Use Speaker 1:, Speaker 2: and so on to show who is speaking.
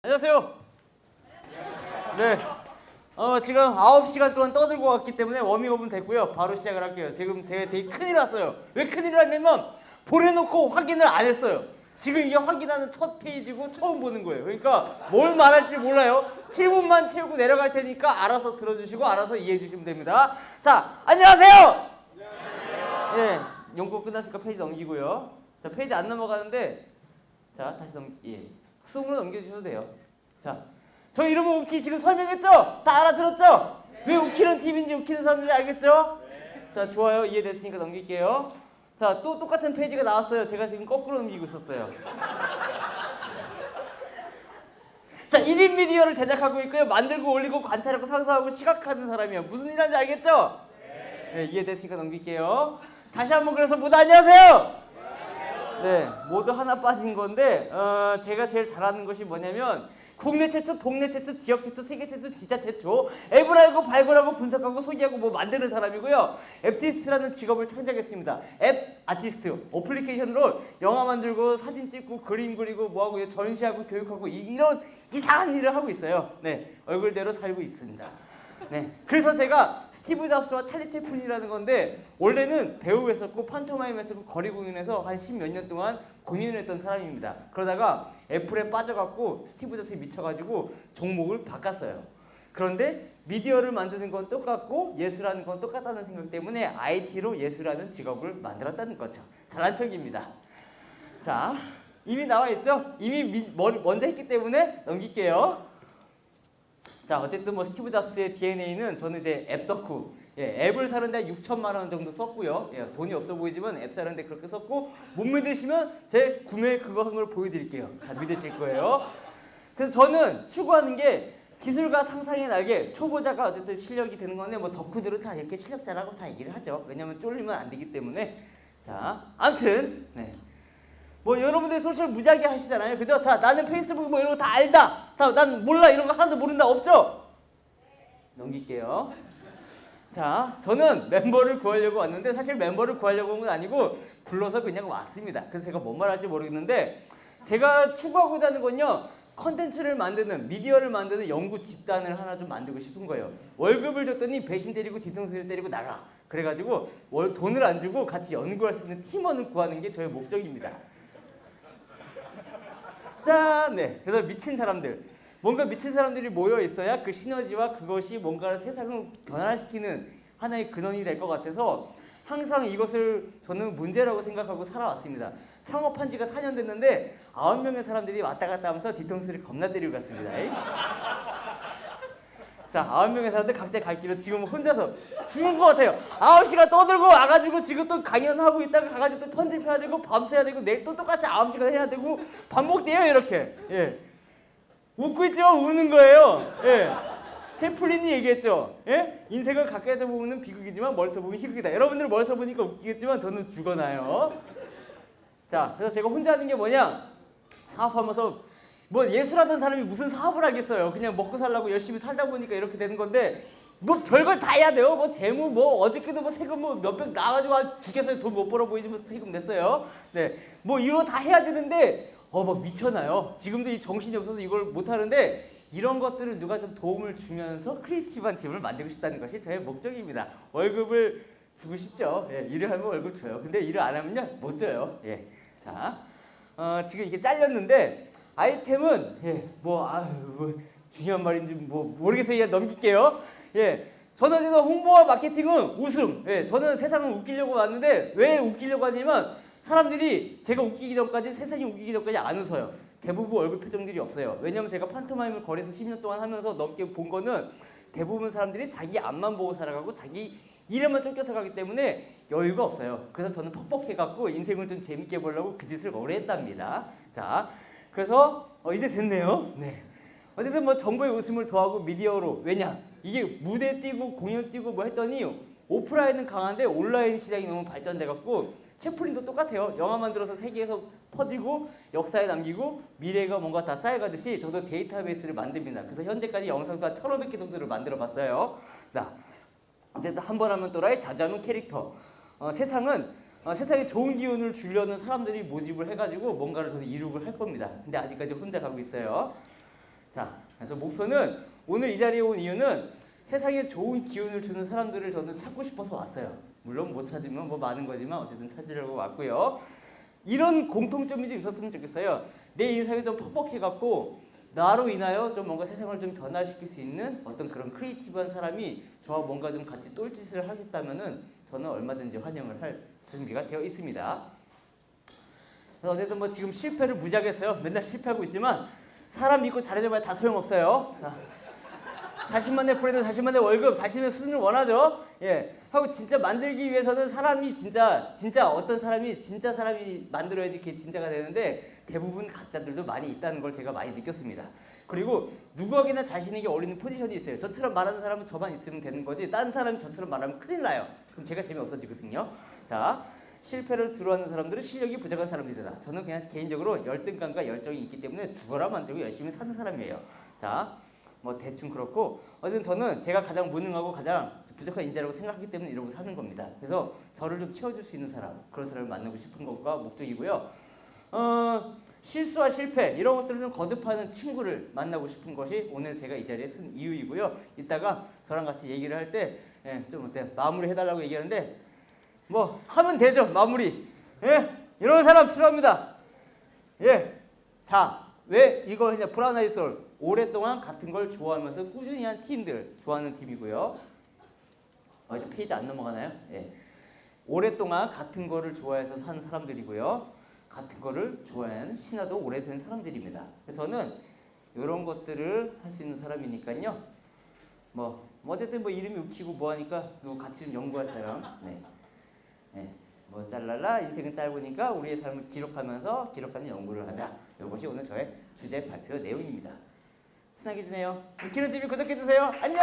Speaker 1: 안녕하세요. 네. 어, 지금 9시간 동안 떠들고 왔기 때문에 워밍업은 됐고요. 바로 시작을 할게요. 지금 되게, 되게 큰일 났어요. 왜 큰일 났냐면 보내놓고 확인을 안 했어요. 지금 이게 확인하는 첫 페이지고 처음 보는 거예요. 그러니까 뭘 말할지 몰라요. 7분만 채우고 내려갈 테니까 알아서 들어주시고 알아서 이해해 주시면 됩니다. 자, 안녕하세요. 예, 연구 끝났으니까 페이지 넘기고요. 자, 페이지 안 넘어가는데 자, 다시 넘 예. 수동으로 넘겨주셔도 돼요. 자, 저 이름은 우키 지금 설명했죠? 다 알아들었죠? 왜 우키는 팀인지 우키는 사람들이 알겠죠? 자, 좋아요. 이해됐으니까 넘길게요. 자, 또 똑같은 페이지가 나왔어요. 제가 지금 거꾸로 넘기고 있었어요. 자, 1인 미디어를 제작하고 있고요. 만들고 올리고 관찰하고 상상하고 시각하는 사람이에요. 무슨 일 하는지 알겠죠? 네, 이해됐으니까 넘길게요. 다시 한번 그래서 모두 안녕하세요. 네, 모두 하나 빠진 건데 어, 제가 제일 잘하는 것이 뭐냐면 국내 최초, 동네 최초, 지역 최초, 세계 최초, 지자 최초 앱을 알고 발굴하고 분석하고 소개하고 뭐 만드는 사람이고요. 앱티스트라는 직업을 창작했습니다. 앱 아티스트, 어플리케이션으로 영화 만들고 사진 찍고 그림 그리고 뭐하고 전시하고 교육하고 이- 이런 이상한 일을 하고 있어요. 네, 얼굴대로 살고 있습니다. 네, 그래서 제가 스티브 잡스와 찰리 채플린이라는 건데 원래는 배우 했었고 판토마임 했었고 거리 공연에서 한 십 몇 년 동안 공연을 했던 사람입니다. 그러다가 애플에 빠져갖고 스티브 잡스에 미쳐가지고 종목을 바꿨어요. 그런데 미디어를 만드는 건 똑같고 예술하는 건 똑같다는 생각 때문에 IT로 예술하는 직업을 만들었다는 거죠. 잘한 척입니다. 자, 이미 나와 있죠? 이미 미- 먼저 했기 때문에 넘길게요. 자 어쨌든 뭐 스티브 잡스의 DNA는 저는 이제 앱 덕후. 예, 앱을 사는데 6천만 원 정도 썼고요. 예, 돈이 없어 보이지만 앱 사는데 그렇게 썼고 못 믿으시면 제 구매 그거 한 걸 보여드릴게요. 다 믿으실 거예요. 그래서 저는 추구하는 게 기술과 상상의 날개 초보자가 어쨌든 실력이 되는 건데 뭐 덕후들은 다 이렇게 실력자라고 다 얘기를 하죠. 왜냐면 쫄리면 안 되기 때문에. 자 아무튼 네. 뭐 여러분들 소셜 무지하게 하시잖아요. 그죠? 자, 나는 페이스북 뭐 이런 거 다 알다. 다, 난 몰라. 이런 거 하나도 모른다. 없죠? 넘길게요. 자, 저는 멤버를 구하려고 왔는데 사실 멤버를 구하려고 온 건 아니고 불러서 그냥 왔습니다. 그래서 제가 뭔 말할지 모르겠는데 제가 추구하고자 하는 건요. 컨텐츠를 만드는 미디어를 만드는 연구 집단을 하나 좀 만들고 싶은 거예요. 월급을 줬더니 배신 때리고 뒤통수를 때리고 나가. 그래가지고 월 돈을 안 주고 같이 연구할 수 있는 팀원을 구하는 게 저의 목적입니다. 짠! 네. 그래서 미친 사람들. 뭔가 미친 사람들이 모여 있어야 그 시너지와 그것이 뭔가 세상을 변화시키는 하나의 근원이 될 것 같아서 항상 이것을 저는 문제라고 생각하고 살아왔습니다. 창업한 지가 4년 됐는데 9명의 사람들이 왔다 갔다 하면서 뒤통수를 겁나 때리고 갔습니다. 자, 아홉 명의 사람들 각자 갈 길로 지금 혼자서 죽은 것 같아요. 아홉 시간 떠들고 와가지고 지금 또 강연하고 있다가 가가지고 또 편집해야 되고 밤새야 되고 내일 또 똑같이 아홉 시간 해야 되고 반복돼요 이렇게. 예. 웃고 있죠? 우는 거예요. 예. 채플린이 얘기했죠. 예? 인생을 가까이서 보면 비극이지만 멀리서 보면 희극이다. 여러분들 멀리서 보니까 웃기겠지만 저는 죽어나요. 자, 그래서 제가 혼자 하는 게 뭐냐? 사업하면서 뭐 예술하던 사람이 무슨 사업을 하겠어요. 그냥 먹고 살라고 열심히 살다 보니까 이렇게 되는 건데 뭐 별걸 다 해야 돼요. 뭐 재무 뭐 어저께도 뭐 세금 뭐 몇백 나가지고 한 죽겠어요. 돈 못 벌어 보이지만 세금 냈어요. 네, 뭐 이거 다 해야 되는데 어 막 미쳐나요. 지금도 이 정신이 없어서 이걸 못 하는데 이런 것들을 누가 좀 도움을 주면서 크리에이티브한 팀을 만들고 싶다는 것이 저의 목적입니다. 월급을 주고 싶죠. 예, 일을 하면 월급 줘요. 근데 일을 안 하면요 못 줘요. 예, 자 어, 지금 이게 잘렸는데 아이템은 예, 뭐 아유 뭐 중요한 말인지 뭐 모르겠어요. 그냥 넘길게요. 예. 저는 그래서 홍보와 마케팅은 웃음. 예, 저는 세상을 웃기려고 왔는데 왜 웃기려고 하냐면 사람들이 제가 웃기기 전까지 세상이 웃기기 전까지 안 웃어요. 대부분 얼굴 표정들이 없어요. 왜냐면 제가 판토마임을 거리에서 10년 동안 하면서 넘게 본 거는 대부분 사람들이 자기 앞만 보고 살아가고 자기 이름만 쫓겨서 가기 때문에 여유가 없어요. 그래서 저는 퍽퍽해갖고 인생을 좀 재밌게 보려고 그 짓을 오래 했답니다. 자, 그래서 어, 이제 됐네요. 네. 어쨌든 뭐 정보의 웃음을 더하고 미디어로 왜냐? 이게 무대 뛰고 공연 뛰고 뭐 했더니 오프라인은 강한데 온라인 시장이 너무 발전돼 갖고 채플린도 똑같아요. 영화 만들어서 세계에서 퍼지고 역사에 남기고 미래가 뭔가 다 쌓여가듯이 저도 데이터베이스를 만듭니다. 그래서 현재까지 영상도 한 1500개 정도를 만들어 봤어요. 자 어쨌든 한 번 하면 또라이 자자는 캐릭터. 어, 세상은 어, 세상에 좋은 기운을 주려는 사람들이 모집을 해가지고 뭔가를 저는 이룩을 할 겁니다 근데 아직까지 혼자 가고 있어요 자, 그래서 목표는 오늘 이 자리에 온 이유는 세상에 좋은 기운을 주는 사람들을 저는 찾고 싶어서 왔어요. 물론 못 찾으면 뭐 많은 거지만 어쨌든 찾으려고 왔고요. 이런 공통점이 좀 있었으면 좋겠어요. 내 인생이 좀 퍽퍽해갖고 나로 인하여 좀 뭔가 세상을 좀 변화시킬 수 있는 어떤 그런 크리에이티브한 사람이 저와 뭔가 좀 같이 똘짓을 하겠다면은 저는 얼마든지 환영을 할 준비가 되어 있습니다. 그래서 어쨌든 뭐 지금 실패를 무지하게 했어요. 맨날 실패하고 있지만 사람 믿고 잘해줘봐야 다 소용없어요. 자, 40만의 브랜드, 40만의 월급, 40만의 수준을 원하죠. 예. 하고 진짜 만들기 위해서는 사람이 진짜 진짜 어떤 사람이 진짜 사람이 만들어야지 그게 진짜가 되는데 대부분 가짜들도 많이 있다는 걸 제가 많이 느꼈습니다. 그리고 누구에게나 자신에게 어울리는 포지션이 있어요. 저처럼 말하는 사람은 저만 있으면 되는 거지. 다른 사람이 저처럼 말하면 큰일 나요. 그럼 제가 재미없어지거든요. 자, 실패를 두려워하는 사람들은 실력이 부족한 사람들이다. 저는 그냥 개인적으로 열등감과 열정이 있기 때문에 죽어라 만들고 열심히 사는 사람이에요. 자, 뭐 대충 그렇고 어쨌든 저는 제가 가장 무능하고 가장 부족한 인재라고 생각하기 때문에 이러고 사는 겁니다. 그래서 저를 좀 채워줄 수 있는 사람 그런 사람을 만나고 싶은 것과 목적이고요. 어, 실수와 실패 이런 것들을 좀 거듭하는 친구를 만나고 싶은 것이 오늘 제가 이 자리에 쓴 이유이고요. 이따가 저랑 같이 얘기를 할 때좀 어때 마무리 해달라고 얘기하는데 뭐 하면 되죠 마무리. 예, 이런 사람 필요합니다. 예, 자, 왜 이걸 했냐? 브라나이 솔. 오랫동안 같은 걸 좋아하면서 꾸준히 한 팀들 좋아하는 팀이고요. 아, 이제 페이지 안 넘어가나요? 예. 오랫동안 같은 거를 좋아해서 산 사람들이고요. 같은 거를 좋아하는 신화도 오래된 사람들입니다. 저는 이런 것들을 할 수 있는 사람이니까요. 뭐, 뭐 어쨌든 뭐 이름이 웃기고 뭐 하니까 또 같이 좀 연구할 사람. 네. 네. 뭐 짤랄라 인생은 짧으니까 우리의 삶을 기록하면서 기록하는 연구를 하자. 이것이 오늘 저의 주제 발표 내용입니다. 친하게 지내요. 웃기는 TV 구독해 주세요. 안녕.